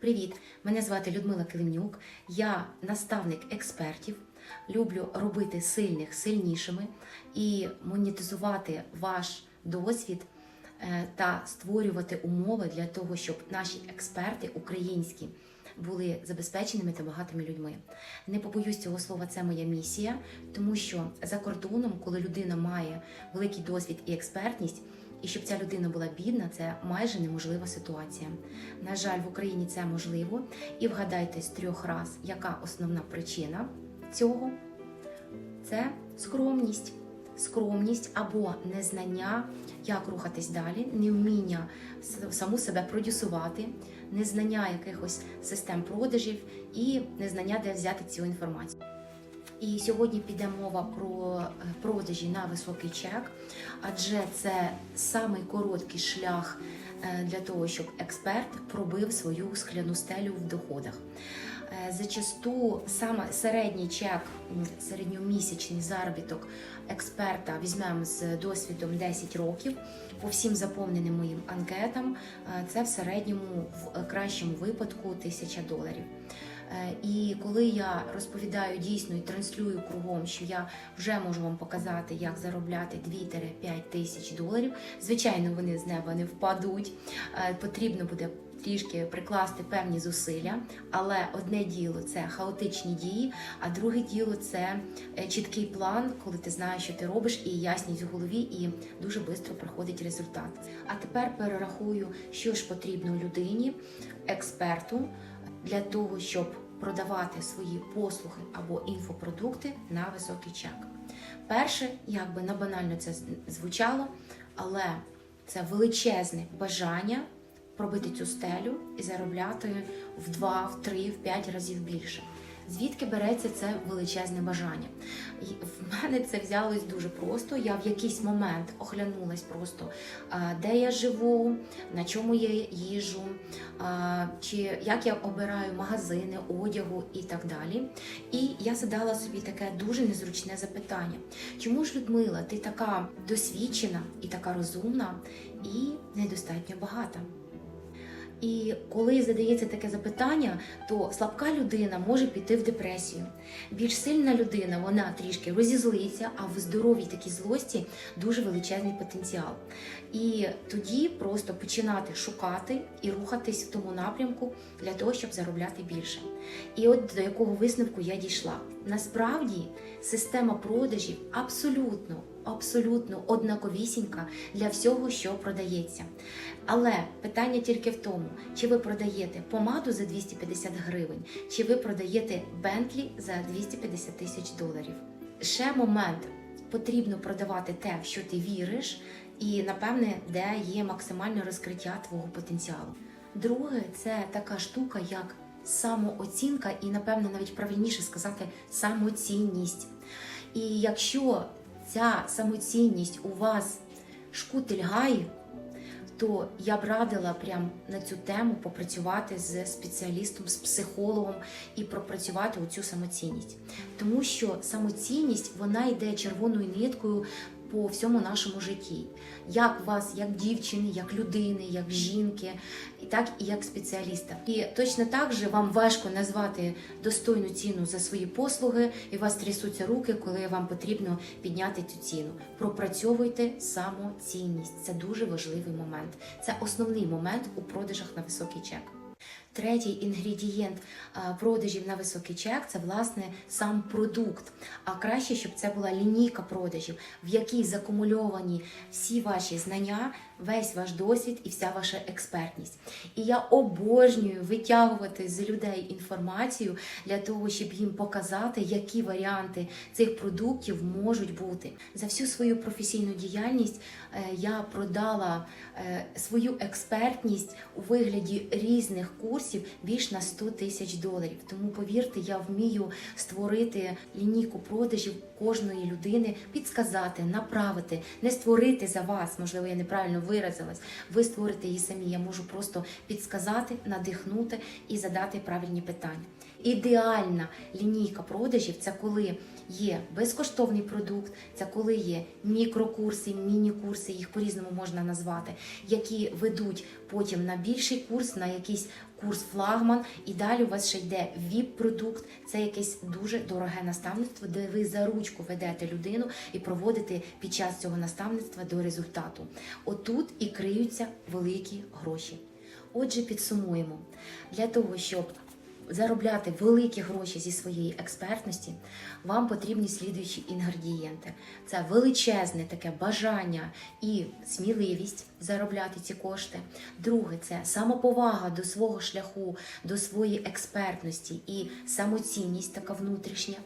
Привіт! Мене звати Людмила Килимнюк. Я наставник експертів. Люблю робити сильних сильнішими і монетизувати ваш досвід е, та створювати умови для того, щоб наші експерти українські були забезпеченими та багатими людьми. Не побоюсь цього слова, це моя місія, тому що за кордоном, коли людина має великий досвід і експертність, і щоб ця людина була бідна, це майже неможлива ситуація. На жаль, в Україні це можливо. І вгадайте з трьох раз, яка основна причина цього це скромність. Скромність або незнання, як рухатись далі, невміння саму себе продюсувати, незнання якихось систем продажів і незнання, де взяти цю інформацію. І сьогодні піде мова про е, продажі на високий чек, адже це самий короткий шлях е, для того, щоб експерт пробив свою скляну стелю в доходах. Е, Зачасту саме середній чек, середньомісячний заробіток експерта візьмемо з досвідом 10 років. По всім заповненим моїм анкетам це в середньому в кращому випадку 1000 доларів. Е, І коли я розповідаю дійсно і транслюю кругом, що я вже можу вам показати, як заробляти 2-5 тисяч доларів, звичайно, вони з неба не впадуть. Е, Потрібно буде трішки прикласти певні зусилля, але одне діло це хаотичні дії, а друге діло це е, чіткий план, коли ти знаєш, що ти робиш, і ясність в голові, і дуже швидко приходить результат. А тепер перерахую, що ж потрібно людині, експерту для того, щоб продавати свої послуги або інфопродукти на високий чек. Перше, як би на банально це звучало, але це величезне бажання пробити цю стелю і заробляти в 2, в 3, в 5 разів більше. Звідки береться це величезне бажання? І В мене це взялось дуже просто. Я в якийсь момент оглянулась просто, де я живу, на чому я їжу, чи як я обираю магазини, одягу і так далі. І я задала собі таке дуже незручне запитання: чому ж Людмила, ти така досвідчена і така розумна, і недостатньо багата? І коли задається таке запитання, то слабка людина може піти в депресію. Більш сильна людина вона трішки розізлиться, а в здоровій такій злості дуже величезний потенціал. І тоді просто починати шукати і рухатись в тому напрямку для того, щоб заробляти більше. І от до якого висновку я дійшла. Насправді система продажів абсолютно, абсолютно однаковісінька для всього, що продається. Але питання тільки в тому, чи ви продаєте помаду за 250 гривень, чи ви продаєте Бентлі за 250 тисяч доларів. Ще момент потрібно продавати те, в що ти віриш, і напевне, де є максимальне розкриття твого потенціалу. Друге, це така штука, як самооцінка, і напевне навіть правильніше сказати самоцінність. І якщо ця самоцінність у вас шкутильгає, то я б радила прям на цю тему попрацювати з спеціалістом, з психологом і пропрацювати оцю самоцінність. Тому що самоцінність вона йде червоною ниткою по всьому нашому житті. Як вас, як дівчини, як людини, як жінки, і так і як спеціаліста. І точно так же вам важко назвати достойну ціну за свої послуги, і у вас трясуться руки, коли вам потрібно підняти цю ціну. Пропрацьовуйте самоцінність. Це дуже важливий момент. Це основний момент у продажах на високий чек. Третій інгредієнт продажів на високий чек це власне сам продукт. А краще, щоб це була лінійка продажів, в якій закумульовані всі ваші знання, весь ваш досвід і вся ваша експертність. І я обожнюю витягувати з людей інформацію для того, щоб їм показати, які варіанти цих продуктів можуть бути. За всю свою професійну діяльність е, я продала е, свою експертність у вигляді різних курсів більш на 100 тисяч доларів. Тому повірте, я вмію створити лінійку продажів кожної людини, підсказати, направити, не створити за вас. Можливо, я неправильно виразилась. Ви створите її самі. Я можу просто підсказати, надихнути і задати правильні питання. Ідеальна лінійка продажів це коли є безкоштовний продукт, це коли є мікрокурси, міні-курси, їх по-різному можна назвати, які ведуть потім на більший курс, на якийсь курс флагман, і далі у вас ще йде ВІП-продукт. Це якесь дуже дороге наставництво, де ви за ручку ведете людину і проводите під час цього наставництва до результату. Отут і криються великі гроші. Отже, підсумуємо для того, щоб заробляти великі гроші зі своєї експертності, вам потрібні слідуючі інгредієнти: це величезне таке бажання і сміливість заробляти ці кошти. Друге, це самоповага до свого шляху, до своєї експертності і самоцінність така внутрішня.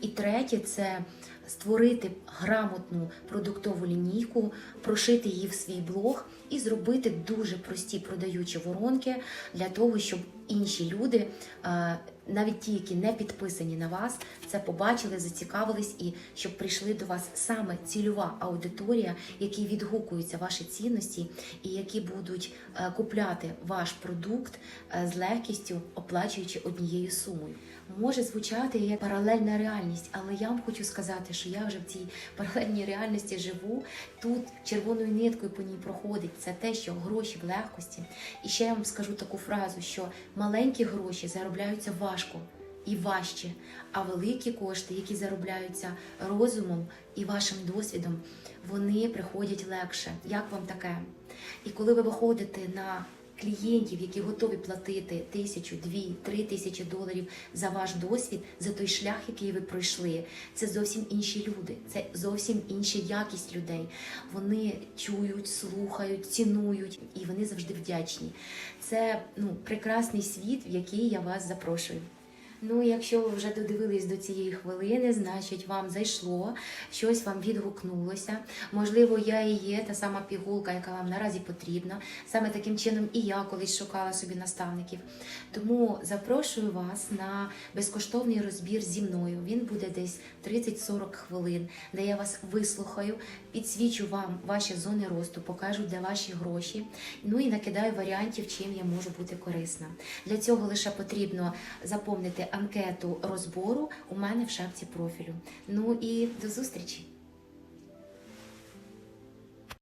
І третє це створити грамотну продуктову лінійку, прошити її в свій блог і зробити дуже прості продаючі воронки для того, щоб інші люди, е, навіть ті, які не підписані на вас, це побачили, зацікавились і щоб прийшли до вас саме цільова аудиторія, які відгукуються ваші цінності і які будуть е, купляти ваш продукт е, з легкістю, оплачуючи однією сумою. Може звучати як паралельна реальність, але я вам хочу сказати, що я вже в цій паралельній реальності живу. Тут червоною ниткою по ній проходить це те, що гроші в легкості. І ще я вам скажу таку фразу, що маленькі гроші заробляються важко і важче, а великі кошти, які заробляються розумом і вашим досвідом, вони приходять легше. Як вам таке? І коли ви виходите на клієнтів, які готові платити тисячу, дві, три тисячі доларів за ваш досвід, за той шлях, який ви пройшли, це зовсім інші люди, це зовсім інша якість людей. Вони чують, слухають, цінують і вони завжди вдячні. Це ну прекрасний світ, в який я вас запрошую. Ну, якщо ви вже додивились до цієї хвилини, значить вам зайшло, щось вам відгукнулося. Можливо, я і є та сама пігулка, яка вам наразі потрібна. Саме таким чином і я колись шукала собі наставників. Тому запрошую вас на безкоштовний розбір зі мною. Він буде десь 30-40 хвилин, де я вас вислухаю, підсвічу вам ваші зони росту, покажу, де ваші гроші. Ну і накидаю варіантів, чим я можу бути корисна. Для цього лише потрібно заповнити анкету розбору у мене в шапці профілю. Ну і до зустрічі!